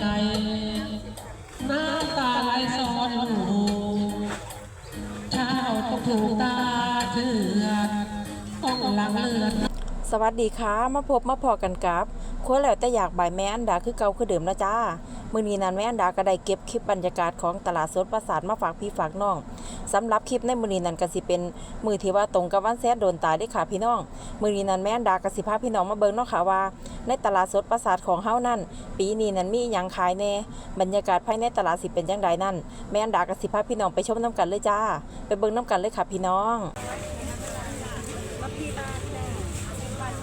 ไกลน้ำตาไหลซ้อนหูเช้าต้องถูกตาเถือนต้องหลังเลือดสวัสดีค่ะ มาพบมาพอกันกับครัวแล้วแต่อยากบ่ายแม่อันดาคือเก่าคือเดิมนะจ้า มื้อนี้นั้นแม่อันดาก็ได้เก็บคลิปบรรยากาศของตลาดสดประสาทมาฝากพี่ฝากน้องสำหรับคลิปในมื้อนี้นั้นก็สิเป็นมื้อที่ว่าตรงกับวันแซดโดนตายเด้ค่ะพี่น้อง มื้อนี้นั้นแม่อันดาก็สิพาพี่น้องมาเบิ่งเนาะค่ะว่า ในตลาดสดประสาทของเฮานั่น ปีนี้นั้นมีอิหยังขายแน่บรรยากาศภายในตลาดสิเป็นจังไดนั่นแม่อันดาก็สิพาพี่น้องไปชมนํกันเลยจ้า ไปเบิ่งนํกันเลยค่ะพี่น้อง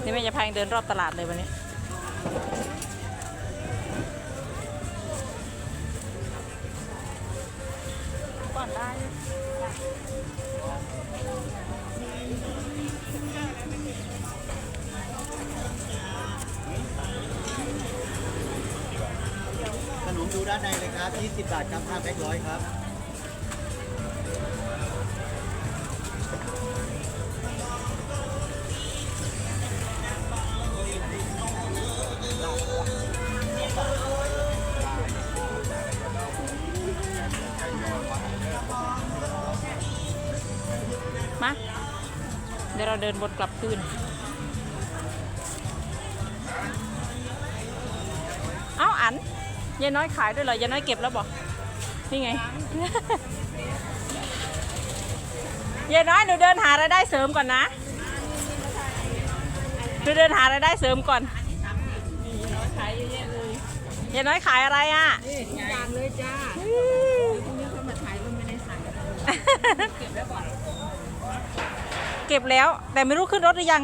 นี่แม่จะพาเดินรอบตลาดเลยวันนี้ 20 บาทครับ5แพ็คร้อยครับ มา เดี๋ยวเราเดินวนกลับคืน เอาอัน ยายน้อยขายด้วยเหรอยายน้อยเก็บแล้วบอกนี่ไง ยายน้อยหนูเดินหารายได้เสริมก่อนนะหนูเดินหารายได้เสริมก่อนยายน้อยขายอะไรอะอย่างเลยจ้าพรุ่งนี้เขามาถ่ายรูปไม่ได้สั่งเก็บแล้ว แต่ไม่รู้ขึ้นรถหรือยัง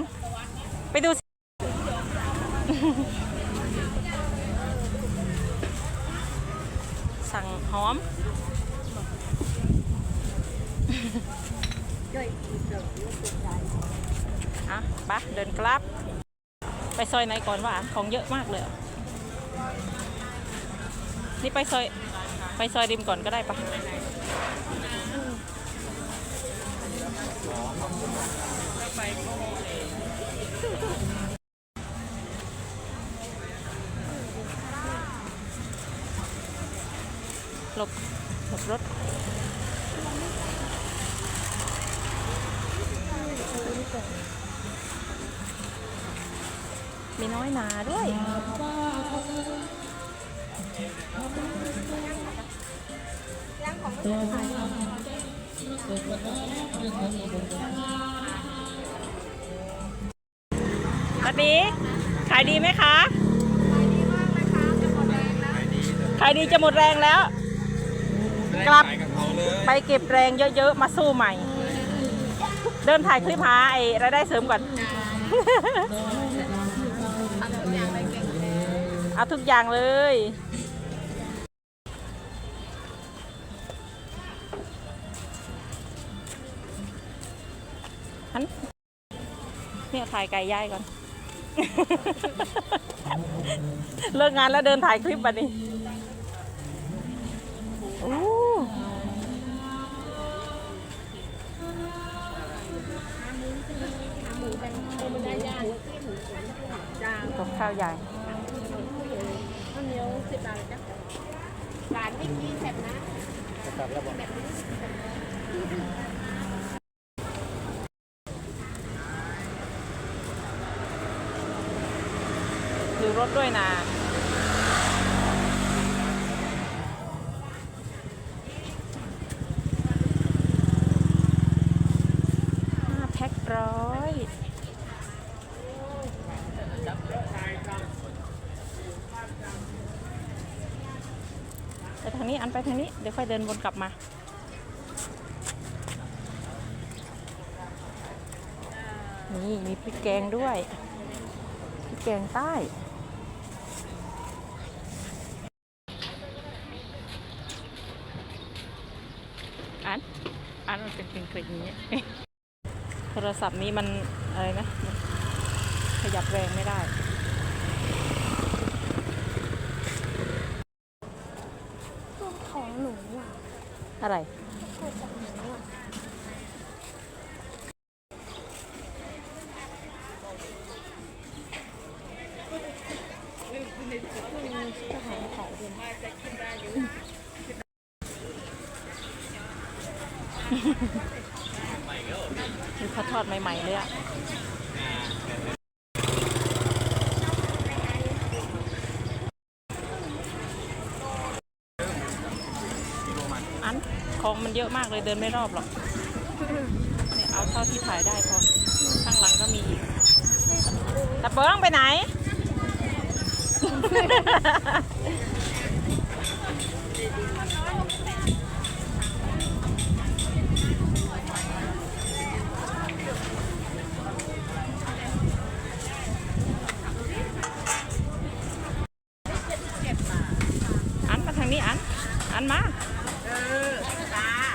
ไปดูสิ สั่งห อมอะปะเดินกลับ ไปซอยไหนก่อนวะของเยอะมากเลย นี่ไปซอย ไปซอยริมก่อนก็ได้ปะ หลบหลบรถมีน้อยหนาด้วยสวัสดีขายดีไหมคะขายดีจะหมดแรงแล้ว กลับไปเก็บแรงเยอะๆ มาสู้ใหม่ เดินถ่ายคลิปหาไอ้รายได้เสริมก่อน เอาทุกอย่างเลยหันเนี่ยถ่ายไก่ย่ายก่อน เลิกงานแล้วเดินถ่ายคลิปบัดนี้ กับข้าวใหญ่ข้าวเหนียวสิบบาทจ้ะหลานไม่กินแซ่บนะถือรถด้วยนะ ห้าแพ็คร้อยไปทางนี้ อันไปทางนี้ เดี๋ยว ค่อยเดินวนกลับมา นี่มีพริกแกงด้วย พริกแกงใต้อันอันมันเป็นเป็นเป็นอย่างนี้ โทรศัพท์นี้มันอะไรนะมันขยับแรงไม่ได้ อะไร มีขาทอดใหม่ ๆ เลยอะ เยอะมากเลยเดินไม่รอบหรอกเนี่ยเอาเท่าที่ถ่ายได้พอ ข้างหลังก็มีอีกตะเบิงไปไหน อันมาทางนี้อัน อันมา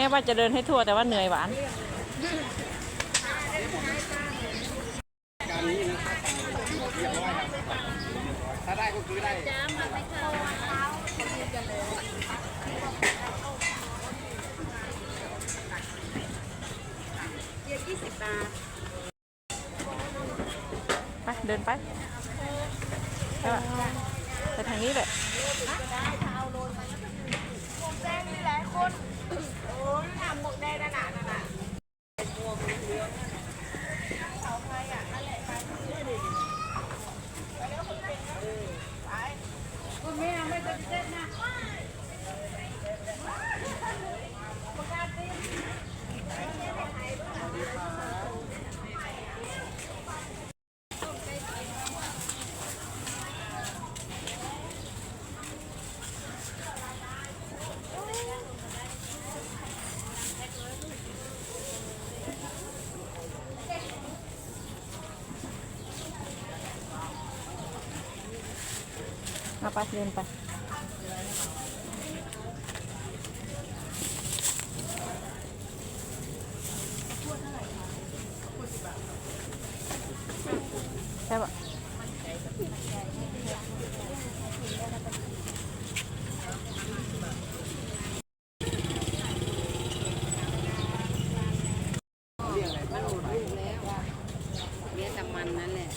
แม่ว่าจะเดินให้ทั่วแต่ว่าเหนื่อยหวาน ถ้าได้ก็คือได้ ไปเดินไปไปว่ะไปทางนี้แหละ มา ไปเดินไปใช่ปะ เลี้ยงแต่มันนั่นแหละ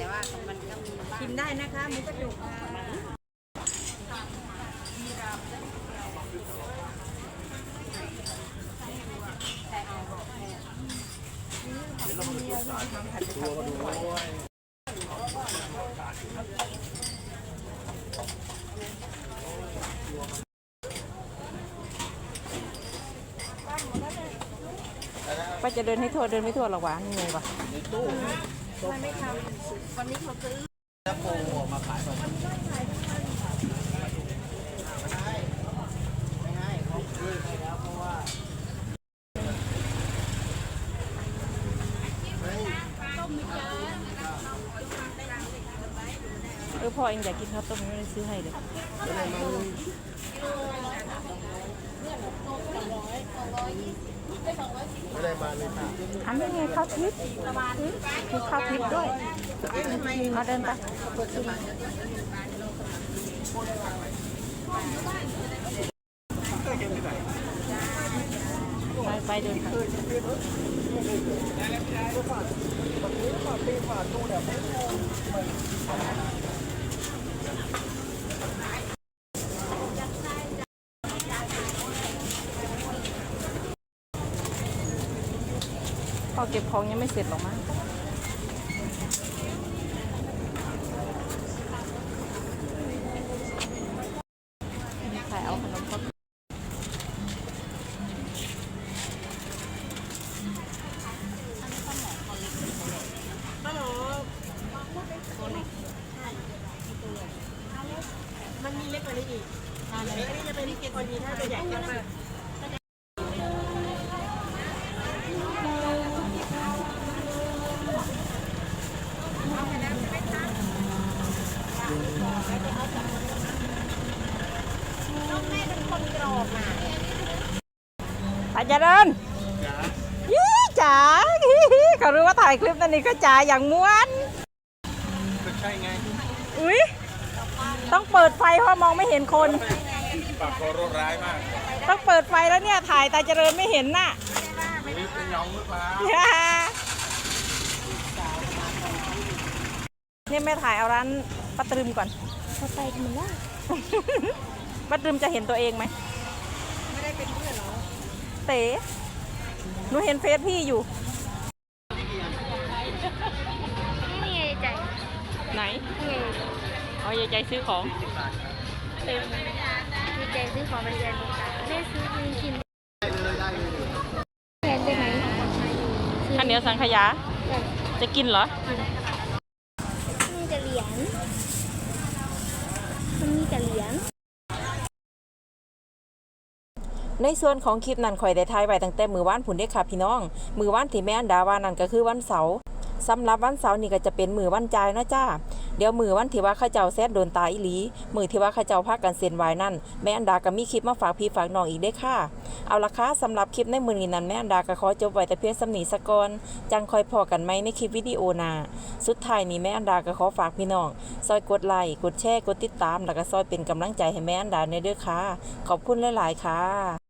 แต่ว่ามันก็มีชิมได้นะคะหมูกระดูกค่ะป้าจะเดินให้ทั่วเดินไม่ทั่วหรอกหวานเหนื่อยว่ะ แล้วโปออกมาขายก่อนไม่ให้เขาซื้อไปแล้วเพราะว่าเออพ่อเองอยากกินข้าวต้มไม่ได้ซื้อให้เลย อันนี้ไงข้าวทิพย์คือข้าวทิพย์ด้วยเอาเดินไปไปไปเดินไปพอเก็บของยังไม่เสร็จหรอกมั้งมีใครเอาขนมข้าวมันมีเล็กกว่านี้อีกอันนี้จะเป็นพอดีถ้าตัวใหญ่ก็ อาจารย์ยี่จ๋าเขารู้ว่าถ่ายคลิปนั่นนี่ก็จ๋าอย่างม้วนก็ใช่ไงอุ้ยต้องเปิดไฟเพราะมองไม่เห็นคนปากโคโรร้ายมาก ต้องเปิดไฟแล้วเนี่ยถ่ายตาเจริญไม่เห็นน่ะนี่เป็นยองหรือเปล่านี่แม่ถ่ายเอาร้านป้าตรึมก่อนพอไปกันมันว่าป้าตรึมจะเห็นตัวเองไหมไม่ได้เป็นเพื่อนหรอ เต๋หนูเห็นเฟซพี่อยู่นี่ไงใจไหนนี่ไงเอายายใจซื้อของเต็มมีใจซื้อของบริการแม่ซื้อกินกินแทนได้ไหมข้าวเหนียวสังขยา จะกินเหรอมีแต่เหรียญมันมีแต่เหรียญ ในส่วนของคลิปนั้นข่อยได้ถ่ายไว้ตั้งแต่มือว่านผุนเด้ค่ะพี่น้อง มือว่านที่แม่อันดาว่านั่นก็คือวันเสาร์สำหรับวันเสาร์นี่ก็จะเป็นมือวันจ่ายนะจ้า เดี๋ยวมือวันที่ว่าข้าเจ้าแซดโดนตายอีหลี มือที่ว่าข้าเจ้าพากันเซ็นไว้นั่น แม่อันดาก็มีคลิปมาฝากพี่ฝากน้องอีกได้ค่ะ เอาละค่ะสำหรับคลิปในมือนี้นั้นแม่อันดาก็ขอจบไว้แต่เพียงสำนีสกอนจังคอยพอกันไหมในคลิปวิดีโอนา สุดท้ายนี้แม่อันดาก็ขอฝากพี่น้อง ซอยกดไลค์กดแชร์กดติดตาม แล้วก็ซอยเป็นกำลังใจให้แม่อันดาในเด้อค่ะ ขอบคุณหลายๆค่ะ